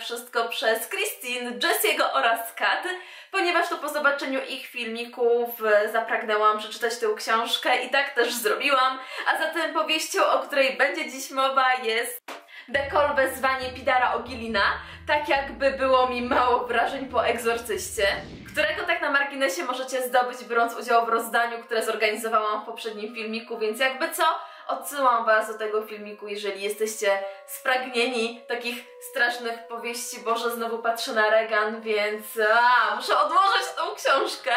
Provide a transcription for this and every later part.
wszystko przez Christine, Jesse'ego oraz Kat, ponieważ to po zobaczeniu ich filmików zapragnęłam przeczytać tę książkę i tak też zrobiłam, a zatem powieścią, o której będzie dziś mowa jest Dekol wezwanie Pidara Ogilina, tak jakby było mi mało wrażeń po egzorcyście, którego tak na marginesie możecie zdobyć biorąc udział w rozdaniu, które zorganizowałam w poprzednim filmiku, więc jakby co, odsyłam Was do tego filmiku, jeżeli jesteście spragnieni takich strasznych powieści. Boże, znowu patrzę na Regan, więc a, muszę odłożyć tą książkę.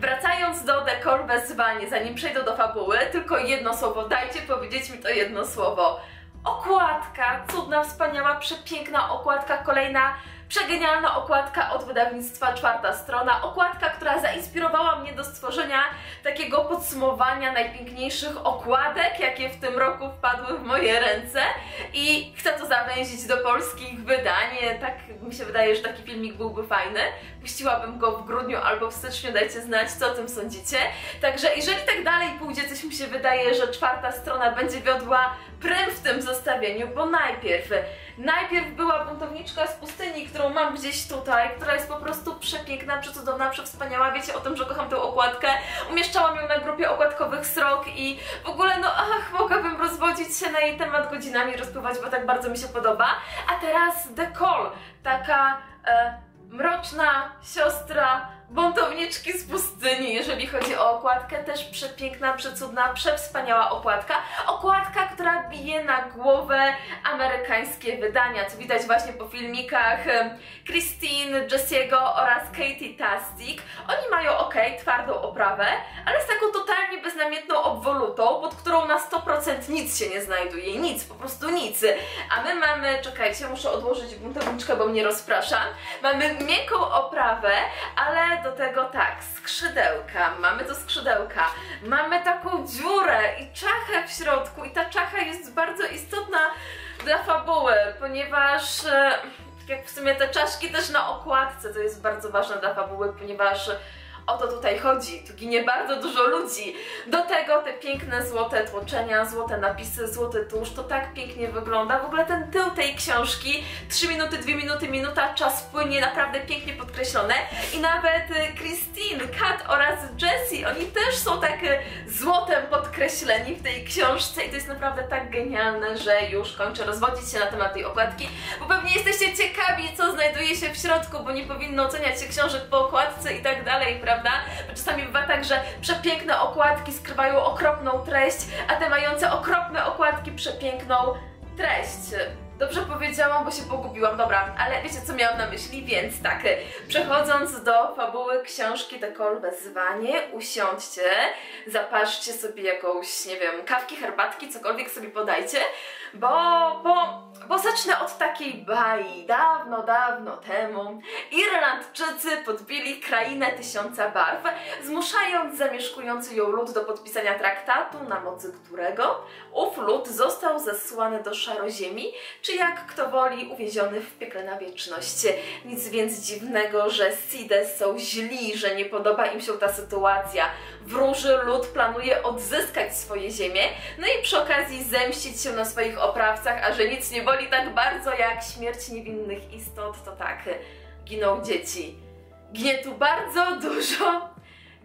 Wracając do Dekol wezwanie, zanim przejdę do fabuły, tylko jedno słowo, dajcie powiedzieć mi to jedno słowo. Okładka, cudna, wspaniała, przepiękna okładka, kolejna przegenialna okładka od wydawnictwa Czwarta Strona. Okładka, która zainspirowała mnie do stworzenia takiego podsumowania najpiękniejszych okładek, jakie w tym roku wpadły w moje ręce i chcę to zawęzić do polskich wydań. Tak mi się wydaje, że taki filmik byłby fajny. Puściłabym go w grudniu albo w styczniu, dajcie znać, co o tym sądzicie. Także jeżeli tak dalej pójdzie, coś mi się wydaje, że Czwarta Strona będzie wiodła prym w tym zestawieniu, bo najpierw Najpierw buntowniczka z pustyni, którą mam gdzieś tutaj, która jest po prostu przepiękna, przecudowna, przewspaniała. Wiecie o tym, że kocham tę okładkę. Umieszczałam ją na grupie okładkowych srok i w ogóle no ach, mogłabym rozwodzić się na jej temat godzinami, rozpływać, bo tak bardzo mi się podoba. A teraz The Call, taka e, mroczna siostra buntowniczki z pustyni, jeżeli chodzi o okładkę, też przepiękna, przecudna, przewspaniała okładka. Okładka, która bije na głowę amerykańskie wydania, co widać właśnie po filmikach Christine, Jesse'ego oraz Katie Tastic. Oni mają ok, twardą oprawę, ale z taką totalnie beznamiętną obwolutą, pod którą na 100% nic się nie znajduje, nic, po prostu nic. A my mamy, czekajcie, muszę odłożyć buntowniczkę, bo mnie rozprasza. Mamy miękką oprawę, ale do tego tak, skrzydełka, mamy tu skrzydełka, mamy taką dziurę i czachę w środku i ta czacha jest bardzo istotna dla fabuły, ponieważ e, tak jak w sumie te czaszki też na okładce to jest bardzo ważne dla fabuły, ponieważ o to tutaj chodzi. Tu ginie bardzo dużo ludzi. Do tego te piękne złote tłoczenia, złote napisy, złoty tusz, to tak pięknie wygląda. W ogóle ten tył tej książki, 3 minuty, 2 minuty, minuta, czas płynie, naprawdę pięknie podkreślone. I nawet y, Christine, Kat oraz Jessie, oni też są tak y, złotem podkreśleni w tej książce i to jest naprawdę tak genialne, że już kończę rozwodzić się na temat tej okładki, bo pewnie jesteście ciekawi, co znajduje się w środku, bo nie powinno oceniać się książek po okładce i tak dalej, prawda? Prawda? Bo czasami bywa tak, że przepiękne okładki skrywają okropną treść, a te mające okropne okładki przepiękną treść. Dobrze powiedziałam, bo się pogubiłam, dobra, ale wiecie co miałam na myśli, więc tak, przechodząc do fabuły książki Dekol Wezwanie, usiądźcie, zapaszcie sobie jakąś, nie wiem, kawki, herbatki, cokolwiek sobie podajcie, bo, bo, bo zacznę od takiej baj. Dawno, dawno temu Irlandczycy podbili krainę tysiąca barw, zmuszając zamieszkujący ją lud do podpisania traktatu, na mocy którego ów lud został zesłany do szaroziemi, czy jak kto woli uwieziony w piekle na wieczność. Nic więc dziwnego, że Sides są źli, że nie podoba im się ta sytuacja. Wróży lud planuje odzyskać swoje ziemię, no i przy okazji zemścić się na swoich oprawcach, a że nic nie boli tak bardzo jak śmierć niewinnych istot, to tak, giną dzieci. Ginie tu bardzo dużo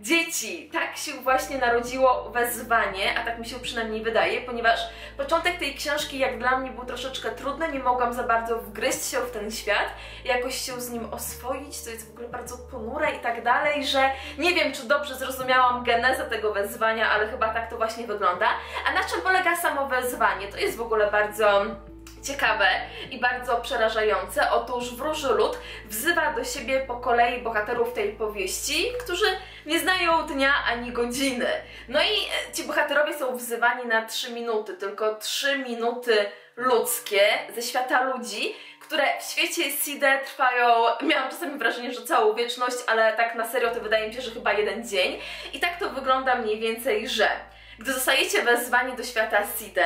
dzieci. Tak się właśnie narodziło wezwanie, a tak mi się przynajmniej wydaje, ponieważ początek tej książki jak dla mnie był troszeczkę trudny, nie mogłam za bardzo wgryźć się w ten świat, jakoś się z nim oswoić, co jest w ogóle bardzo ponure i tak dalej, że nie wiem, czy dobrze zrozumiałam genezę tego wezwania, ale chyba tak to właśnie wygląda. A na czym polega samo wezwanie? To jest w ogóle bardzo ciekawe i bardzo przerażające. Otóż wróży lud wzywa do siebie po kolei bohaterów tej powieści, którzy nie znają dnia ani godziny. No i e, ci bohaterowie są wzywani na 3 minuty, tylko 3 minuty ludzkie ze świata ludzi, które w świecie Side trwają, miałam czasami wrażenie, że całą wieczność, ale tak na serio to wydaje mi się, że chyba jeden dzień. I tak to wygląda mniej więcej, że gdy zostajecie wezwani do świata Side,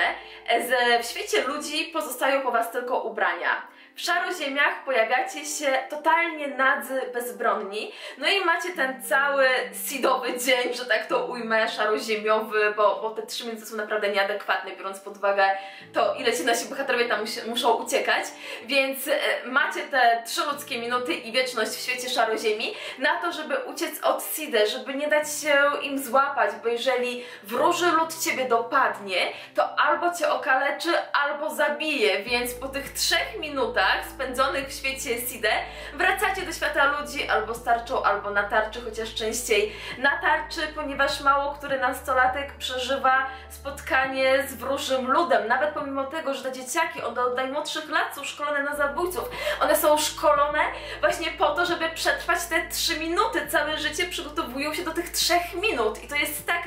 w świecie ludzi pozostają po Was tylko ubrania. W Szaroziemiach pojawiacie się totalnie nadzy, bezbronni, no i macie ten cały seedowy dzień, że tak to ujmę, szaroziemiowy, bo, bo te trzy minuty są naprawdę nieadekwatne, biorąc pod uwagę to, ile ci nasi bohaterowie tam mus muszą uciekać, więc e, macie te trzy ludzkie minuty i wieczność w świecie szaroziemi na to, żeby uciec od Sidę, żeby nie dać się im złapać, bo jeżeli wróży lud ciebie dopadnie, to albo cię okaleczy, albo zabije, więc po tych trzech minutach spędzonych w świecie Sidę wracacie do świata ludzi albo z tarczą, albo na tarczy, chociaż częściej na tarczy, ponieważ mało który nastolatek przeżywa spotkanie z wróżym ludem, nawet pomimo tego, że te dzieciaki od, od najmłodszych lat są szkolone na zabójców, one są szkolone właśnie po to, żeby przetrwać te trzy minuty, całe życie przygotowują się do tych trzech minut. I to jest tak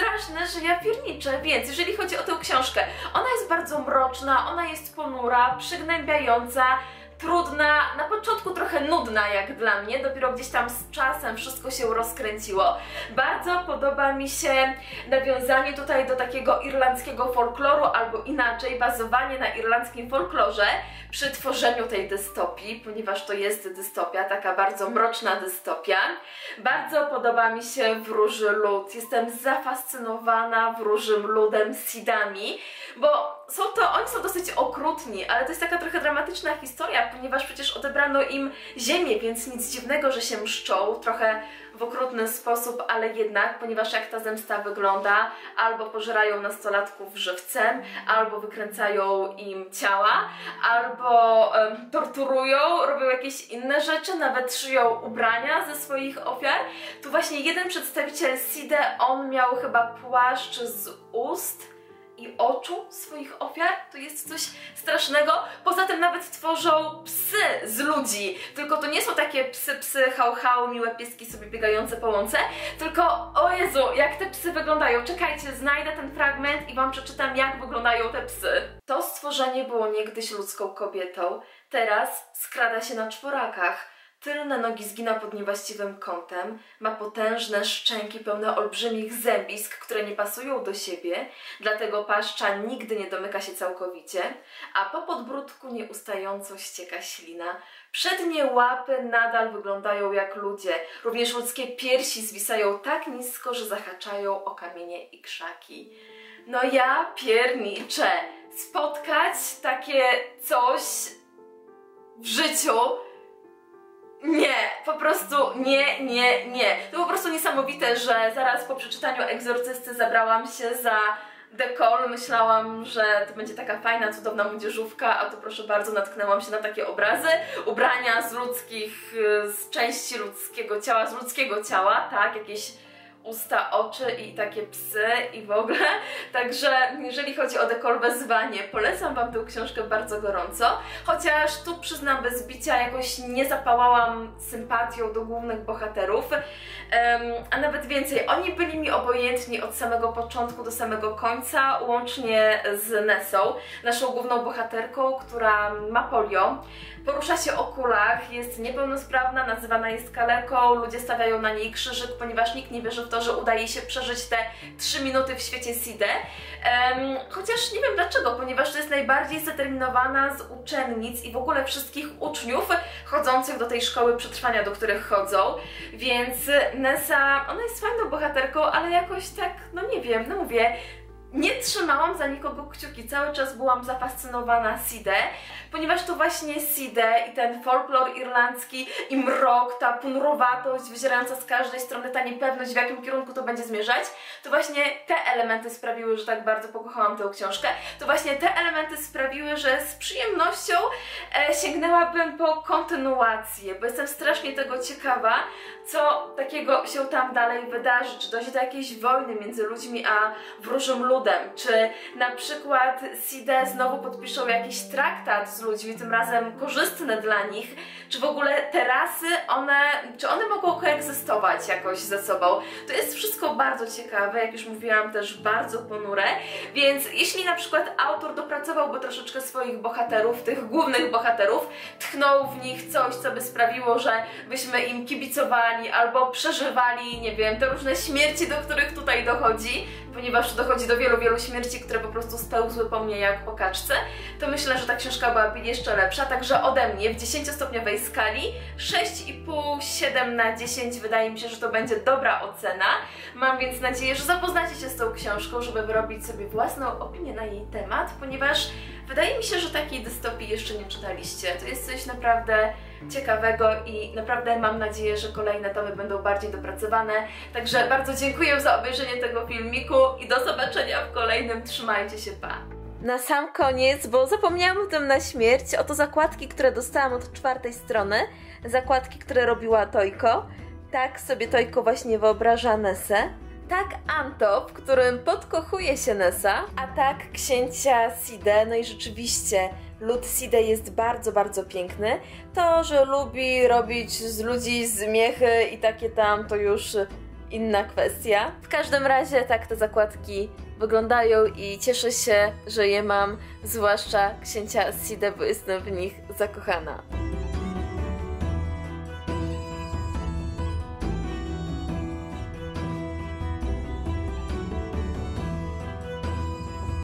straszne, że ja pierniczę, więc jeżeli chodzi o tę książkę, ona jest bardzo mroczna, ona jest ponura, przygnębiająca, trudna, na początku trochę nudna jak dla mnie, dopiero gdzieś tam z czasem wszystko się rozkręciło. Bardzo podoba mi się nawiązanie tutaj do takiego irlandzkiego folkloru, albo inaczej, bazowanie na irlandzkim folklorze przy tworzeniu tej dystopii, ponieważ to jest dystopia, taka bardzo mroczna dystopia. Bardzo podoba mi się Wróży Lud. Jestem zafascynowana Wróżym Ludem, Sidami, bo są to, oni są dosyć okrutni, ale to jest taka trochę dramatyczna historia, ponieważ przecież odebrano im ziemię, więc nic dziwnego, że się mszczą, trochę w okrutny sposób, ale jednak, ponieważ jak ta zemsta wygląda, albo pożerają nastolatków żywcem, albo wykręcają im ciała, albo um, torturują, robią jakieś inne rzeczy, nawet szyją ubrania ze swoich ofiar. Tu właśnie jeden przedstawiciel SIDE, on miał chyba płaszcz z ust, i oczu swoich ofiar. To jest coś strasznego. Poza tym nawet tworzą psy z ludzi. Tylko to nie są takie psy, psy, hał, hał, miłe pieski sobie biegające po łące, tylko o Jezu, jak te psy wyglądają. Czekajcie, znajdę ten fragment i Wam przeczytam, jak wyglądają te psy. To stworzenie było niegdyś ludzką kobietą, teraz skrada się na czworakach Tylne nogi zgina pod niewłaściwym kątem, ma potężne szczęki pełne olbrzymich zębisk, które nie pasują do siebie, dlatego paszcza nigdy nie domyka się całkowicie, a po podbródku nieustająco ścieka ślina. Przednie łapy nadal wyglądają jak ludzie, również ludzkie piersi zwisają tak nisko, że zahaczają o kamienie i krzaki. No ja pierniczę, spotkać takie coś w życiu nie, po prostu nie, nie, nie. To po prostu niesamowite, że zaraz po przeczytaniu Egzorcysty zabrałam się za Dekol. Myślałam, że to będzie taka fajna, cudowna młodzieżówka, a tu proszę bardzo natknęłam się na takie obrazy. Ubrania z ludzkich, z części ludzkiego ciała, z ludzkiego ciała, tak, jakieś usta, oczy i takie psy i w ogóle. Także jeżeli chodzi o dekol wezwanie, polecam Wam tę książkę bardzo gorąco. Chociaż tu przyznam bez bicia jakoś nie zapałałam sympatią do głównych bohaterów. A nawet więcej, oni byli mi obojętni od samego początku do samego końca, łącznie z Nessą, naszą główną bohaterką, która ma polio. Porusza się o kulach, jest niepełnosprawna, nazywana jest kaleką, ludzie stawiają na niej krzyżyk, ponieważ nikt nie wierzy w to, że udaje się przeżyć te 3 minuty w świecie SIDE. Um, chociaż nie wiem dlaczego, ponieważ to jest najbardziej zdeterminowana z uczennic i w ogóle wszystkich uczniów chodzących do tej szkoły przetrwania, do których chodzą. Więc Nessa, ona jest fajną bohaterką, ale jakoś tak, no nie wiem, no mówię, nie trzymałam za nikogo kciuki, cały czas byłam zafascynowana Side, ponieważ to właśnie Side i ten folklor irlandzki i mrok, ta punrowatość wyzierająca z każdej strony, ta niepewność w jakim kierunku to będzie zmierzać, to właśnie te elementy sprawiły, że tak bardzo pokochałam tę książkę, to właśnie te elementy sprawiły, że z przyjemnością e, sięgnęłabym po kontynuację, bo jestem strasznie tego ciekawa, co takiego się tam dalej wydarzy, czy dojdzie do jakiejś wojny między ludźmi a wróżym ludem, czy na przykład SIDE znowu podpiszą jakiś traktat z ludźmi, tym razem korzystny dla nich, czy w ogóle te rasy, one, czy one mogą koegzystować jakoś ze sobą. To jest wszystko bardzo ciekawe, jak już mówiłam, też bardzo ponure, więc jeśli na przykład autor dopracowałby troszeczkę swoich bohaterów, tych głównych bohaterów, tchnął w nich coś, co by sprawiło, że byśmy im kibicowali albo przeżywali, nie wiem, te różne śmierci, do których tutaj dochodzi, ponieważ dochodzi do wielu, wielu śmierci, które po prostu spełzły po mnie jak po kaczce, to myślę, że ta książka byłaby jeszcze lepsza. Także ode mnie w 10-stopniowej skali 6,5, 7 na 10 wydaje mi się, że to będzie dobra ocena. Mam więc nadzieję, że zapoznacie się z tą książką, żeby wyrobić sobie własną opinię na jej temat, ponieważ wydaje mi się, że takiej dystopii jeszcze nie czytaliście. To jest coś naprawdę ciekawego i naprawdę mam nadzieję, że kolejne tomy będą bardziej dopracowane. Także bardzo dziękuję za obejrzenie tego filmiku i do zobaczenia w kolejnym. Trzymajcie się, pa! Na sam koniec, bo zapomniałam o tym na śmierć, oto zakładki, które dostałam od czwartej strony. Zakładki, które robiła Tojko. Tak sobie Tojko właśnie wyobraża Nesę. Tak Anto, w którym podkochuje się Nessa, a tak księcia Side. No i rzeczywiście lud Side jest bardzo, bardzo piękny. To, że lubi robić z ludzi zmiechy i takie tam, to już inna kwestia. W każdym razie tak te zakładki wyglądają i cieszę się, że je mam, zwłaszcza księcia Side, bo jestem w nich zakochana.